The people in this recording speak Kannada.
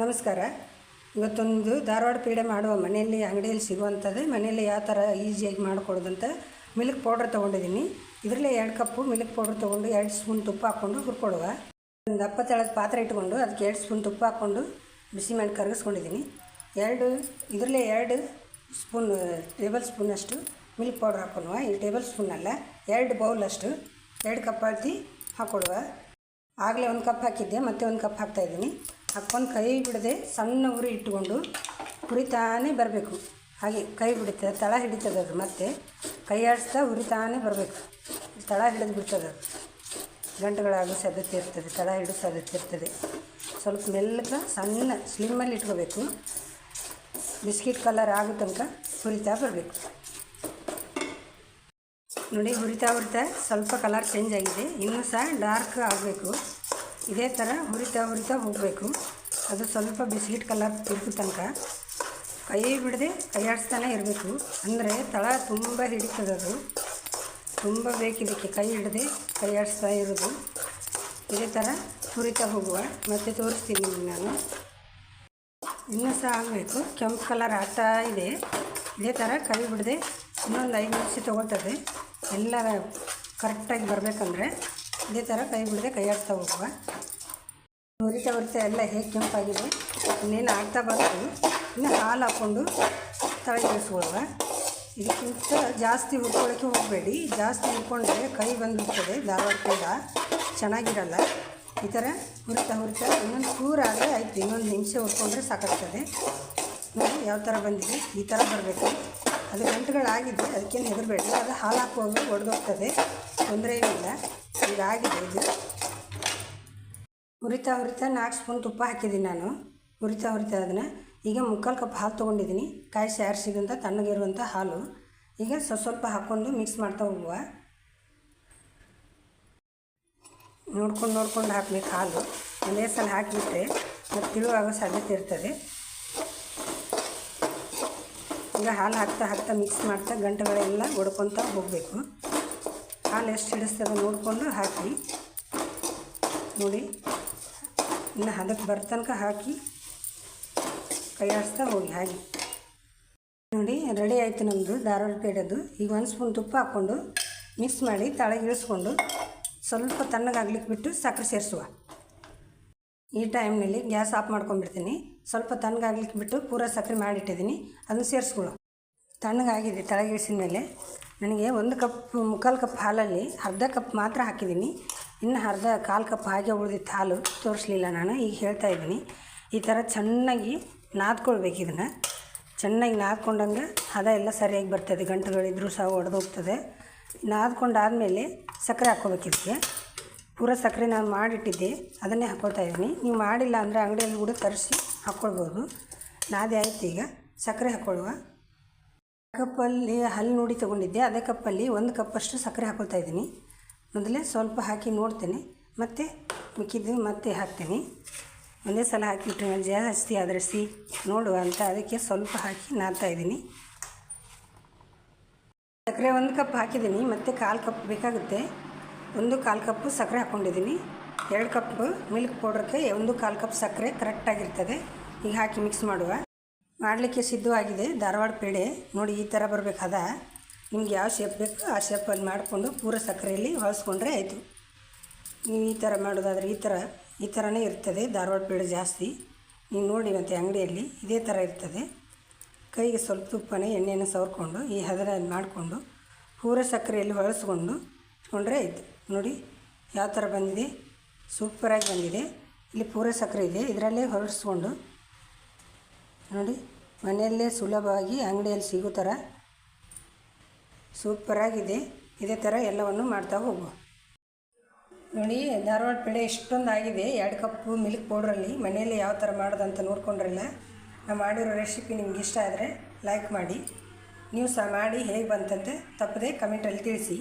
ನಮಸ್ಕಾರ. ಇವತ್ತೊಂದು ಧಾರವಾಡ ಪೀಡೆ ಮಾಡುವ ಮನೆಯಲ್ಲಿ ಅಂಗಡಿಯಲ್ಲಿ ಸಿಗುವಂಥದ್ದು ಮನೆಯಲ್ಲಿ ಯಾವ ಥರ ಈಸಿಯಾಗಿ ಮಾಡಿಕೊಡೋದಂತ ಮಿಲ್ಕ್ ಪೌಡ್ರ್ ತೊಗೊಂಡಿದ್ದೀನಿ. ಇದರಲ್ಲೇ ಎರಡು ಕಪ್ಪು ಮಿಲ್ಕ್ ಪೌಡ್ರ್ ತೊಗೊಂಡು ಎರಡು ಸ್ಪೂನ್ ತುಪ್ಪ ಹಾಕ್ಕೊಂಡು ಹುರ್ಕೊಡುವ ಒಂದು ದಪ್ಪ ಪಾತ್ರೆ ಇಟ್ಕೊಂಡು ಅದಕ್ಕೆ ಎರಡು ಸ್ಪೂನ್ ತುಪ್ಪ ಹಾಕ್ಕೊಂಡು ಬಿಸಿ ಮಾಡಿ ಕರಗಿಸ್ಕೊಂಡಿದ್ದೀನಿ. ಎರಡು, ಇದರಲ್ಲೇ ಎರಡು ಸ್ಪೂನ್, ಟೇಬಲ್ ಸ್ಪೂನಷ್ಟು ಮಿಲ್ಕ್ ಪೌಡ್ರ್ ಹಾಕೊಳ್ಳುವ ಈ ಟೇಬಲ್ ಸ್ಪೂನ್ ಅಲ್ಲ, ಎರಡು ಬೌಲಷ್ಟು ಎರಡು ಕಪ್ ಅಳತಿ ಹಾಕ್ಕೊಡುವ ಆಗಲೇ ಒಂದು ಕಪ್ ಹಾಕಿದ್ದೆ, ಮತ್ತೆ ಒಂದು ಕಪ್ ಹಾಕ್ತಾಯಿದ್ದೀನಿ ಹಾಕ್ಕೊಂಡು ಕೈ ಬಿಡದೆ ಸಣ್ಣ ಉರಿ ಇಟ್ಟುಕೊಂಡು ಹುರಿತಾನೇ ಬರಬೇಕು. ಹಾಗೆ ಕೈ ಬಿಡುತ್ತೆ, ತಳ ಹಿಡಿತದೆ ಅದು ಮತ್ತೆ. ಕೈ ಆಡಿಸ್ತಾ ಹುರಿತಾನೇ ಬರಬೇಕು. ತಳ ಹಿಡಿದು ಬಿಡ್ತದೆ ಅದು. ಗಂಟುಗಳಾಗೋ ಸಾಧ್ಯತೆ ಇರ್ತದೆ, ತಳ ಹಿಡಿದು ಸಾಧ್ಯತೆ ಇರ್ತದೆ. ಸ್ವಲ್ಪ ಮೆಲ್ಲಕ ಸಣ್ಣ ಸ್ಲಿಮ್ಮಲ್ಲಿ ಇಟ್ಕೋಬೇಕು. ಬಿಸ್ಕಿಟ್ ಕಲರ್ ಆಗೋ ತನಕ ಹುರಿತಾ ಬರಬೇಕು. ನೋಡಿ ಹುರಿತಾ ಹುರಿತಾ ಸ್ವಲ್ಪ ಕಲರ್ ಚೇಂಜ್ ಆಗಿದೆ. ಇನ್ನೂ ಸಹ ಡಾರ್ಕ್ ಆಗಬೇಕು. ಇದೇ ಥರ ಹುರಿತಾ ಹುರಿತಾ ಹೋಗಬೇಕು. ಅದು ಸ್ವಲ್ಪ ಬಿಸ್ಕಿಟ್ ಕಲರ್ ತಿರುಗು ತನಕ. ಕೈ ಬಿಡದೆ ಕೈ ಆಡಿಸ್ತಾನೆ ಇರಬೇಕು. ಅಂದರೆ ತಳ ತುಂಬ ಹಿಡಿತದೆ ಅದು. ತುಂಬ ಬೇಕಿದ್ದಕ್ಕೆ ಕೈ ಹಿಡದೆ ಕೈ ಆಡಿಸ್ತಾ ಇರೋದು. ಇದೇ ಥರ ಹುರಿತಾ ಹೋಗುವ. ಮತ್ತೆ ತೋರಿಸ್ತೀನಿ ನಾನು. ಇನ್ನೂ ಸಹ ಆಗಬೇಕು. ಕೆಂಪು ಕಲರ್ ಆಗ್ತಾ ಇದೆ. ಇದೇ ಥರ ಕೈ ಬಿಡದೆ ಇನ್ನೊಂದು ಐದು ನಿಮಿಷ ತೊಗೊಳ್ತದೆ ಎಲ್ಲ ಕರೆಕ್ಟಾಗಿ ಬರಬೇಕಂದ್ರೆ. ಇದೇ ಥರ ಕೈ ಬಿಡದೆ ಕೈ ಆಡ್ತಾ ಹೋಗುವ. ಹುರಿತಾ ಹುರಿತಾ ಎಲ್ಲ ಹೇಗೆ ಕೆಂಪಾಗಿದೆ, ಇನ್ನೇನು ಆಗ್ತಾ ಬಂತು, ಇನ್ನು ಹಾಲು ಹಾಕ್ಕೊಂಡು ತಳಗಿಳಿಸ್ಕೊಳ್ಳುವ ಇದಕ್ಕಿಂತ ಜಾಸ್ತಿ ಹುರ್ಕೊಳ್ಳೋಕ್ಕೆ ಹೋಗಬೇಡಿ. ಜಾಸ್ತಿ ಹುರ್ಕೊಂಡ್ರೆ ಕೈ ಬಂದುಬಿಡ್ತದೆ, ಧಾರವಾಡ ಕೂಡ ಚೆನ್ನಾಗಿರಲ್ಲ. ಈ ಥರ ಹುರಿತಾ ಹುರಿತಾ ಇನ್ನೊಂದು ಚೂರು ಆದರೆ ಆಯಿತು, ಇನ್ನೊಂದು ನಿಮಿಷ ಹುರ್ಕೊಂಡ್ರೆ ಸಾಕಾಗ್ತದೆ. ನೋಡಿ ಯಾವ ಥರ ಬಂದಿದೆ, ಈ ಥರ ಬರಬೇಕು. ಅದು ಗಂಟುಗಳಾಗಿದೆ ಅದಕ್ಕೇನು ಹೆದರಬೇಡಿ. ಅದು ಹಾಲು ಹಾಕುವಾಗ ಒಡೆದೋಗ್ತದೆ, ತೊಂದರೆ ಏನಿಲ್ಲ. ಆಗಿದೆ ಇದು. ಹುರಿತಾ ಹುರಿತಾ ನಾಲ್ಕು ಸ್ಪೂನ್ ತುಪ್ಪ ಹಾಕಿದ್ದೀನಿ ನಾನು. ಹುರಿತಾ ಹುರಿತಾ ಅದನ್ನು. ಈಗ ಮುಕ್ಕಾಲು ಕಪ್ ಹಾಲು ತೊಗೊಂಡಿದ್ದೀನಿ. ಕಾಯಿ ಸಾರಿಸಿದಂಥ ತಣ್ಣಗಿರುವಂಥ ಹಾಲು. ಈಗ ಸ್ವಲ್ಪ ಸ್ವಲ್ಪ ಹಾಕ್ಕೊಂಡು ಮಿಕ್ಸ್ ಮಾಡ್ತಾ ಹೋಗುವ. ನೋಡ್ಕೊಂಡು ನೋಡ್ಕೊಂಡು ಹಾಕ್ಬೇಕು ಹಾಲು. ಒಂದೇ ಸಲ ಹಾಕಿಬಿಟ್ರೆ ಮತ್ತು ತಿಳುವಾಗೋ ಸಾಧ್ಯತೆ ಇರ್ತದೆ. ಈಗ ಹಾಲು ಹಾಕ್ತಾ ಹಾಕ್ತಾ ಮಿಕ್ಸ್ ಮಾಡ್ತಾ ಗಂಟೆಗಳೆಲ್ಲ ಒಡ್ಕೊತಾ ಹೋಗಬೇಕು. ಹಾಲು ಎಷ್ಟು ಹಿಡಿಸ್ತದೆ ನೋಡಿಕೊಂಡು ಹಾಕಿ. ನೋಡಿ, ಇನ್ನು ಹದಕ್ಕೆ ಬರ್ತನಕ ಹಾಕಿ ಕೈ ಆಡಿಸ್ತಾ ಹೋಗಿ ಹಾಗೆ. ನೋಡಿ, ರೆಡಿ ಆಯಿತು ನಮ್ಮದು ಧಾರವಾಡ ಪೇಡದ್ದು. ಈಗ ಒಂದು ಸ್ಪೂನ್ ತುಪ್ಪ ಹಾಕ್ಕೊಂಡು ಮಿಕ್ಸ್ ಮಾಡಿ ತಳಗೆ ಇಳಿಸ್ಕೊಂಡು ಸ್ವಲ್ಪ ತಣ್ಣಗಾಗ್ಲಿಕ್ಕೆ ಬಿಟ್ಟು ಸಕ್ಕರೆ ಸೇರಿಸುವ. ಈ ಟೈಮ್ನಲ್ಲಿ ಗ್ಯಾಸ್ ಆಫ್ ಮಾಡ್ಕೊಂಡ್ಬಿಡ್ತೀನಿ. ಸ್ವಲ್ಪ ತಣ್ಣಗಾಗ್ಲಿಕ್ಕೆ ಬಿಟ್ಟು ಪೂರ ಸಕ್ಕರೆ ಮಾಡಿಟ್ಟಿದ್ದೀನಿ. ಅದನ್ನು ಸೇರಿಸ್ಕೊಳ್ಳೋ ತಣ್ಣಗಾಗಿದೆ ತಳಗಿಳಿಸಿದ ಮೇಲೆ. ನನಗೆ ಒಂದು ಕಪ್, ಮುಕ್ಕಾಲು ಕಪ್ ಹಾಲಲ್ಲಿ ಅರ್ಧ ಕಪ್ ಮಾತ್ರ ಹಾಕಿದ್ದೀನಿ. ಇನ್ನು ಅರ್ಧ ಕಾಲು ಕಪ್ ಹಾಗೆ ಉಳಿದಿತ್ತು ಹಾಲು ತೋರಿಸ್ಲಿಲ್ಲ ನಾನು, ಈಗ ಹೇಳ್ತಾ ಇದ್ದೀನಿ. ಈ ಥರ ಚೆನ್ನಾಗಿ ನಾದ್ಕೊಳ್ಬೇಕು ಇದನ್ನು. ಚೆನ್ನಾಗಿ ನಾದ್ಕೊಂಡಂಗೆ ಹದ ಎಲ್ಲ ಸರಿಯಾಗಿ ಬರ್ತದೆ, ಗಂಟುಗಳಿದ್ರೂ ಸಹ ಒಡೆದೋಗ್ತದೆ. ನಾದ್ಕೊಂಡಾದಮೇಲೆ ಸಕ್ಕರೆ ಹಾಕ್ಕೋಬೇಕು ಇದಕ್ಕೆ. ಪೂರ ಸಕ್ಕರೆ ನಾನು ಮಾಡಿಟ್ಟಿದ್ದೆ, ಅದನ್ನೇ ಹಾಕ್ಕೊಳ್ತಾ ಇದ್ದೀನಿ. ನೀವು ಮಾಡಿಲ್ಲ ಅಂದರೆ ಅಂಗಡಿಯಲ್ಲಿ ಕೂಡ ತರಿಸಿ ಹಾಕ್ಕೊಳ್ಬೋದು. ನಾದಿ ಆಯ್ತು ಈಗ, ಸಕ್ಕರೆ ಹಾಕ್ಕೊಳ್ಳುವ. ಕಪ್ಪಲ್ಲಿ ಹಲ್ಲು ನೋಡಿ ತೊಗೊಂಡಿದ್ದೆ. ಅದೇ ಕಪ್ಪಲ್ಲಿ ಒಂದು ಕಪ್ಪಷ್ಟು ಸಕ್ಕರೆ ಹಾಕೊಳ್ತಾ ಇದ್ದೀನಿ. ಮೊದಲೇ ಸ್ವಲ್ಪ ಹಾಕಿ ನೋಡ್ತೇನೆ. ಮತ್ತು ಮಿಕ್ಕಿದ್ದು ಮತ್ತೆ ಹಾಕ್ತೀನಿ. ಒಂದೇ ಸಲ ಹಾಕಿಬಿಟ್ಟು ಜಾಸ್ತಿ ಅದರಿಸಿ ನೋಡುವ ಅಂತ ಅದಕ್ಕೆ ಸ್ವಲ್ಪ ಹಾಕಿ ನಾದ್ತಾ ಇದ್ದೀನಿ. ಸಕ್ಕರೆ ಒಂದು ಕಪ್ ಹಾಕಿದ್ದೀನಿ. ಮತ್ತು ಕಾಲು ಕಪ್ ಬೇಕಾಗುತ್ತೆ. ಒಂದು ಕಾಲು ಕಪ್ಪು ಸಕ್ಕರೆ ಹಾಕ್ಕೊಂಡಿದ್ದೀನಿ ಎರಡು ಕಪ್ ಮಿಲ್ಕ್ ಪೌಡ್ರಕ್ಕೆ ಒಂದು ಕಾಲು ಕಪ್ ಸಕ್ಕರೆ ಕರೆಕ್ಟಾಗಿರ್ತದೆ. ಈಗ ಹಾಕಿ ಮಿಕ್ಸ್ ಮಾಡುವ. ಮಾಡಲಿಕ್ಕೆ ಸಿದ್ಧವಾಗಿದೆ. ಧಾರವಾಡ ಪೇಡೆ ನೋಡಿ ಈ ಥರ ಬರಬೇಕಾದ. ನಿಮ್ಗೆ ಯಾವ ಶೇಪ್ ಬೇಕು ಆ ಶೇಪಲ್ಲಿ ಮಾಡಿಕೊಂಡು ಪೂರ ಸಕ್ಕರೆಯಲ್ಲಿ ಹೊಲಿಸ್ಕೊಂಡ್ರೆ ಆಯಿತು. ನೀವು ಈ ಥರ ಮಾಡೋದಾದ್ರೆ ಈ ಥರ, ಈ ಥರನೇ ಇರ್ತದೆ ಧಾರವಾಡ ಪೇಡೆ ಜಾಸ್ತಿ. ನೀವು ನೋಡಿ ಮತ್ತು ಅಂಗಡಿಯಲ್ಲಿ ಇದೇ ಥರ ಇರ್ತದೆ. ಕೈಗೆ ಸ್ವಲ್ಪ ತುಪ್ಪನೇ, ಎಣ್ಣೆಯನ್ನು ಸವರ್ಕೊಂಡು ಈ ಹದರ ಮಾಡಿಕೊಂಡು ಪೂರ ಸಕ್ಕರೆಯಲ್ಲಿ ಹೊಳಸ್ಕೊಂಡು ಇಟ್ಕೊಂಡ್ರೆ ಆಯಿತು. ನೋಡಿ ಯಾವ ಥರ ಬಂದಿದೆ. ಸೂಪರಾಗಿ ಬಂದಿದೆ. ಇಲ್ಲಿ ಪೂರ ಸಕ್ಕರೆ ಇದೆ. ಇದರಲ್ಲೇ ಹೊರಡಿಸ್ಕೊಂಡು ನೋಡಿ. ಮನೆಯಲ್ಲೇ ಸುಲಭವಾಗಿ ಅಂಗಡಿಯಲ್ಲಿ ಸಿಗೋ ಥರ ಸೂಪರಾಗಿದೆ ಇದೇ ಥರ ಎಲ್ಲವನ್ನು ಮಾಡ್ತಾ ಹೋಗು. ನೋಡಿ, ಧಾರವಾಡ ಪೇಡೆ ಇಷ್ಟೊಂದು ಆಗಿದೆ. ಎರಡು ಕಪ್ಪು ಮಿಲ್ಕ್ ಪೌಡ್ರಲ್ಲಿ ಮನೆಯಲ್ಲಿ ಯಾವ ಥರ ಮಾಡೋದಂತ ನೋಡ್ಕೊಂಡ್ರಲ್ಲ ನಾನು ಮಾಡಿರೋ ರೆಸಿಪಿ ನಿಮ್ಗೆ ಇಷ್ಟ ಆದರೆ ಲೈಕ್ ಮಾಡಿ. ನೀವು ಸಹ ಮಾಡಿ ಹೇಗೆ ಬಂತಂತೆ ತಪ್ಪದೆ ಕಮೆಂಟಲ್ಲಿ ತಿಳಿಸಿ.